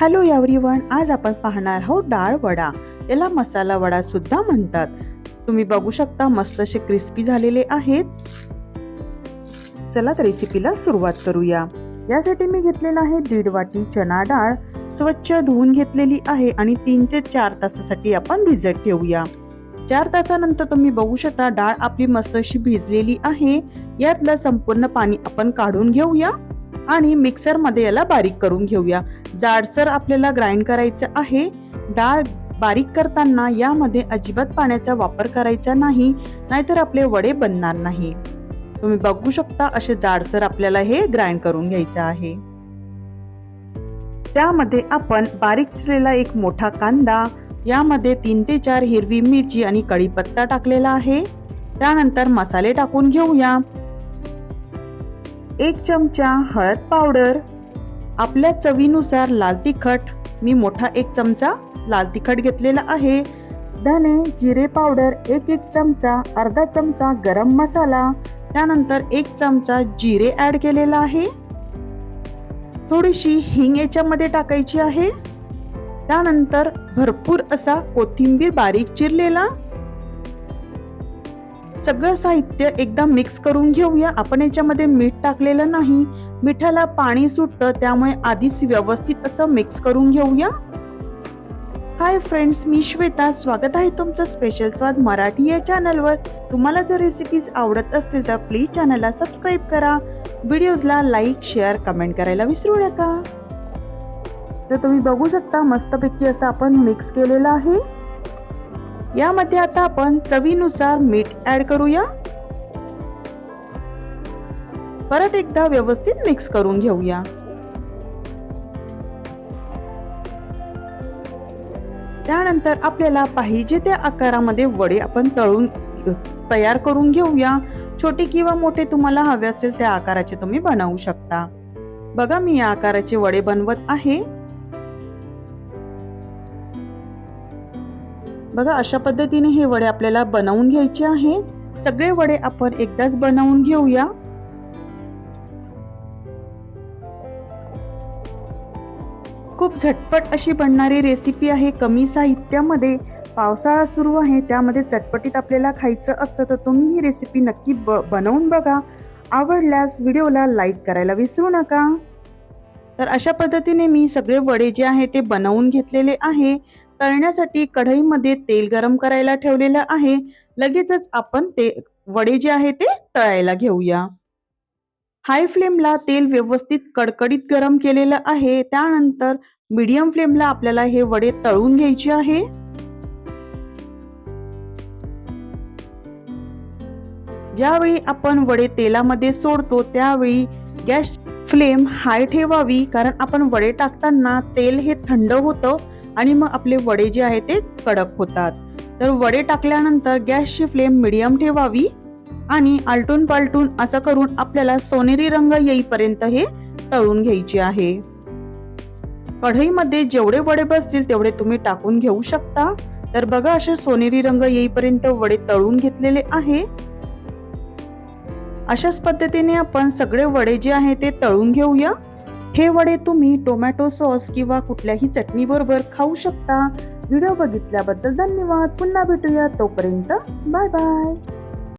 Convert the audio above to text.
Hello everyone आज आपण पाहणार आहोत डाळ वडा. याला मसाला वडा सुद्धा म्हणतात. तुम्ही बघू शकता मस्त असे क्रिस्पी झालेले आहेत. चला तर रेसिपीला सुरुवात करूया. यासाठी मी घेतलेला आहे दीड वाटी चना डाळ. स्वच्छ धुवून घेतलेली आहे आणि तीन ते चार तासासाठी आपण भिजत ठेवूया. चार तासानंतर तुम्ही बघू शकता डाळ आपली मस्त अशी भिजलेली आहे. यातलं संपूर्ण पाणी आपण काढून घेऊया. आणि मिक्सरमध्ये याला बारीक करून घेऊया. जाडसर आपल्याला ग्राइंड करायचं आहे. डाळ बारीक करताना यामध्ये अजिबात पाण्याचा वापर करायचा नाही नाहीतर आपले वडे बनणार नाही. तुम्ही बघू शकता असे जाडसर आपल्याला हे ग्राइंड करून घ्यायचं आहे. त्यामध्ये आपण बारीक चिरलेला एक मोठा कांदा यामध्ये तीन ते चार हिरवी मिरची आणि कढीपत्ता टाकलेला आहे. त्यानंतर मसाले टाकून घेऊया. एक चमचा हळद पावडर. आपल्या चवीनुसार लाल तिखट. मी मोठा एक चमचा लाल तिखट घेतलेला आहे. धने जिरे पावडर एक एक चमचा अर्धा चमचा गरम मसाला. त्यानंतर एक चमचा जिरे ॲड केलेला आहे. थोडीशी हिंग याच्यामध्ये टाकायची आहे. त्यानंतर भरपूर असा कोथिंबीर बारीक चिरलेला. सगळं साहित्य एकदा मिक्स करून घेऊया. आपण याच्यामध्ये मीठ टाकलेलं नाही. मिठाला पाणी सुटतं त्यामुळे आधीच व्यवस्थित असं मिक्स करून घेऊया. हाय फ्रेंड्स मी श्वेता. स्वागत आहे तुमचं स्पेशल स्वाद मराठी या चॅनलवर तुम्हाला जर रेसिपीज आवडत असतील तर प्लीज चॅनलला सबस्क्राईब करा. व्हिडिओजला लाईक शेअर कमेंट करायला विसरू नका. तर तुम्ही बघू शकता मस्तपैकी असं आपण मिक्स केलेलं आहे. यामध्ये आता आपण चवीनुसार मीठ ऍड करूया. परत एकदा व्यवस्थित मिक्स करून घेऊया. त्यानंतर आपल्याला पाहिजे त्या आकारामध्ये वडे आपण तळून तयार करून घेऊया. छोटे किंवा मोठे तुम्हाला हवे असेल त्या आकाराचे तुम्ही बनवू शकता. बघा मी या आकाराचे वडे बनवत आहे. बघा अशा पद्धतीने हे वडे आपल्याला बनवून घ्यायचे आहेत. सगळे वडे आपण एकदाच बनवून घेऊया. खूप झटपट अशी बनणारी रेसिपी आहे कमी साहित्यामध्ये. पावसाळा सुरू आहे त्यामध्ये चटपटीत आपल्याला खायचं असतं तर तुम्ही ही रेसिपी नक्की ब बनवून बघा. आवडल्यास व्हिडिओला लाईक करायला विसरू नका. तर अशा पद्धतीने मी सगळे वडे जे आहे ते बनवून घेतलेले आहे. तळण्यासाठी कढईमध्ये तेल गरम करायला ठेवलेलं आहे. लगेचच आपण ते वडे जे आहे ते तळायला घेऊया. हाय फ्लेमला तेल व्यवस्थित कडकडीत गरम केलेलं आहे. त्यानंतर मीडियम फ्लेमला आपल्याला हे वडे तळून घ्यायचे आहे. ज्यावेळी आपण वडे तेलामध्ये सोडतो त्यावेळी गॅस फ्लेम हाय ठेवावी. कारण आपण वडे टाकताना तेल हे थंड होतं. आणि मग आपले वडे जे आहे ते कडक होतात. तर वडे टाकल्यानंतर गॅसची फ्लेम मिडियम ठेवावी आणि आलटून पालटून असं करून आपल्याला सोनेरी रंग येईपर्यंत हे तळून घ्यायचे आहे. कढईमध्ये जेवढे वडे बसतील तेवढे तुम्ही टाकून घेऊ शकता. तर बघा असे सोनेरी रंग येईपर्यंत वडे तळून घेतलेले आहे. अशाच पद्धतीने आपण सगळे वडे जे आहे ते तळून घेऊया. हे वडे तुम्ही टोमॅटो सॉस किंवा कुठल्याही चटणीबरोबर खाऊ शकता. व्हिडिओ बघितल्याबद्दल धन्यवाद. पुन्हा भेटूया तोपर्यंत. Bye bye.